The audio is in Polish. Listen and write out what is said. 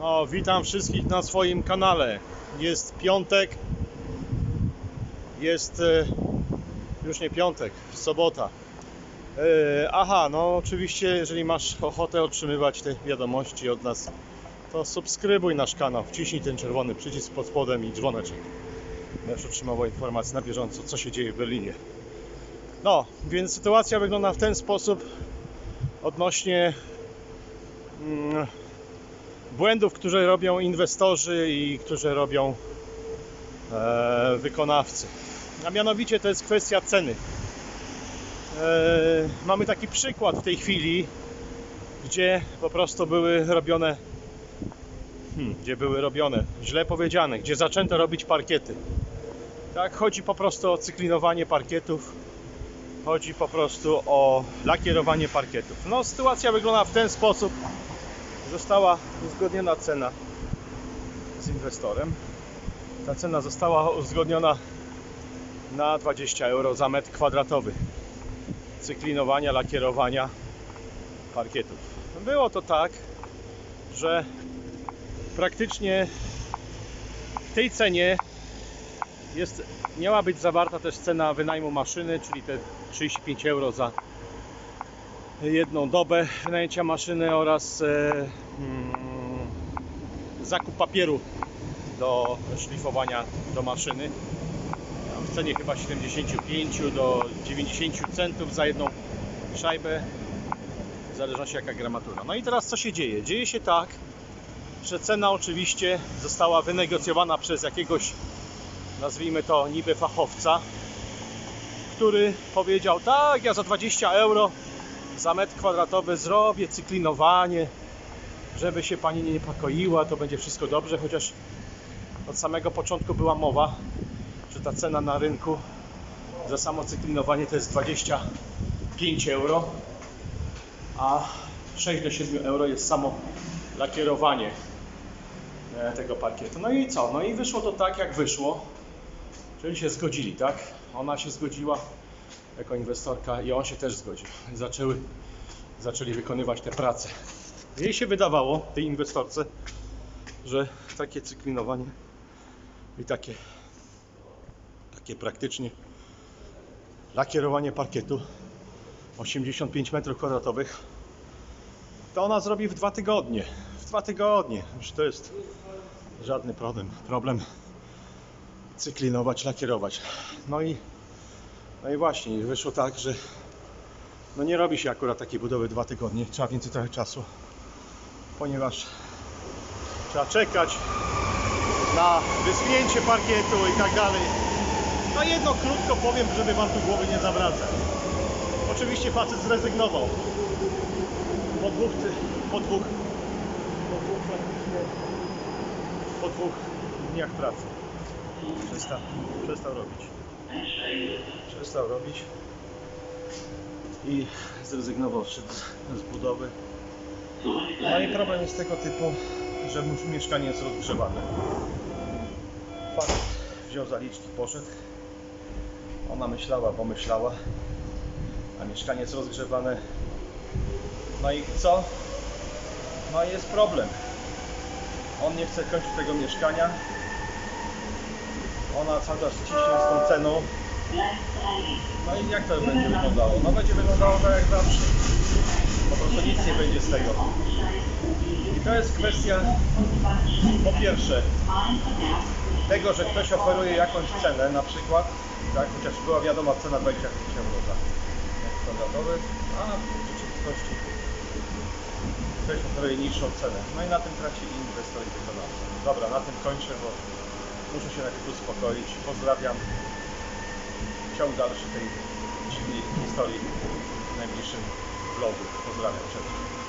No, witam wszystkich na swoim kanale. Jest piątek. Jest e, już nie piątek, sobota. E, aha, no oczywiście, jeżeli masz ochotę otrzymywać te wiadomości od nas, to subskrybuj nasz kanał, wciśnij ten czerwony przycisk pod spodem i dzwoneczek. Będziesz otrzymywał informacje na bieżąco, co się dzieje w Berlinie. No, więc sytuacja wygląda w ten sposób odnośnie mm, błędów, które robią inwestorzy i które robią e, wykonawcy. A mianowicie to jest kwestia ceny. E, mamy taki przykład w tej chwili, gdzie po prostu były robione, hmm, gdzie były robione, źle powiedziane, gdzie zaczęto robić parkiety. Tak, chodzi po prostu o cyklinowanie parkietów, chodzi po prostu o lakierowanie parkietów. No, sytuacja wygląda w ten sposób, została uzgodniona cena z inwestorem. Ta cena została uzgodniona na 20 euro za metr kwadratowy cyklinowania, lakierowania parkietów. Było to tak, że praktycznie w tej cenie jest, miała być zawarta też cena wynajmu maszyny, czyli te 35 euro za jedną dobę wynajęcia maszyny oraz e, mm, zakup papieru do szlifowania do maszyny w cenie chyba 75 do 90 centów za jedną szajbę w zależności jaka gramatura. No i teraz co się dzieje? Dzieje się tak, że cena oczywiście została wynegocjowana przez jakiegoś nazwijmy to niby fachowca, który powiedział tak, ja za 20 euro za metr kwadratowy zrobię cyklinowanie, żeby się pani nie niepokoiła, to będzie wszystko dobrze, chociaż od samego początku była mowa, że ta cena na rynku za samo cyklinowanie to jest 25 euro, a 6 do 7 euro jest samo lakierowanie e, tego parkietu. No i co? No i wyszło to tak, jak wyszło. Czyli się zgodzili, tak? Ona się zgodziła jako inwestorka i on się też zgodził. Zaczęły, zaczęli wykonywać te prace. Jej się wydawało, tej inwestorce, że takie cyklinowanie i takie, takie praktycznie lakierowanie parkietu 85 m2 to ona zrobi w dwa tygodnie. W dwa tygodnie. Już to jest żadny problem. Problem cyklinować, lakierować. No i, no i właśnie, wyszło tak, że no nie robi się akurat takiej budowy dwa tygodnie, trzeba więcej trochę czasu, ponieważ trzeba czekać na wyschnięcie parkietu i tak dalej. No jedno krótko powiem, żeby Wam tu głowy nie zawracać. Oczywiście facet zrezygnował po dwóch, po dwóch, po dwóch, po dwóch dniach pracy. Przestał, przestał robić. Przestał robić i zrezygnował z, budowy. No i problem jest tego typu, że mieszkanie jest rozgrzewane. Facet wziął zaliczki, poszedł. Ona myślała, pomyślała, a mieszkanie jest rozgrzewane. No i co? No jest problem. On nie chce kończyć tego mieszkania, ona cały czas ciśnie z tą ceną. No i jak to będzie wyglądało? No będzie wyglądało tak jak zawsze. Po prostu nic nie będzie z tego. I to jest kwestia po pierwsze tego, że ktoś oferuje jakąś cenę, na przykład, tak, chociaż była wiadoma cena 25 euro za metr kwadratowy, a w rzeczywistości ktoś oferuje niższą cenę. No i na tym traci inwestor i wykonawca. Dobra, na tym kończę, bo muszę się najpierw uspokoić. Pozdrawiam. Ciąg dalszy tej dziwnej historii w najbliższym vlogu. Pozdrawiam. Cześć.